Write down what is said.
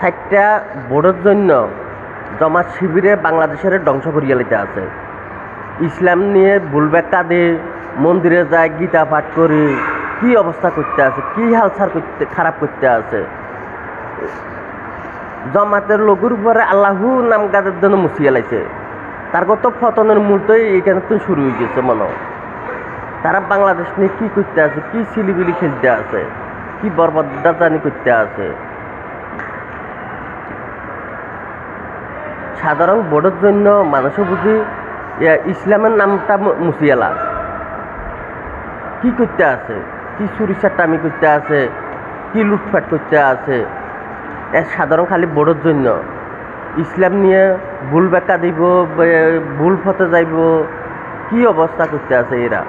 চারটা ভোটের জন্য জমাত শিবিরে বাংলাদেশের ধ্বংস করিয়া আছে। ইসলাম নিয়ে ব্যাখ্যা দিয়ে মন্দিরে যায়, গীতা পাঠ করে, কি অবস্থা করতে আছে? কি হালসার করতে, খারাপ করতে আছে? জমাতের লোকের উপরে আল্লাহু নাম গাদের জন্য মুছিয়ে লাইছে তার কত ফতনের মূলটাই এখানে তো শুরু হয়ে গেছে মনে। তারা বাংলাদেশ নিয়ে কি করতে আছে? কি সিলিবিলি খেলতে আছে? কি বরবাদানি করতে আছে? সাধারণ বড়োর জন্য মানুষও বুঝি ইসলামের নামটা মুছিয়েলা কি করতে আছে? কি চুরিচাটামি করতে আছে? কি লুটফাট করতে আছে? এ, সাধারণ খালি বড়োর জন্য। ইসলাম নিয়ে ভুল ব্যাখ্যা দিব ভুল ফতে যাইব। কি অবস্থা করতে আছে এরা?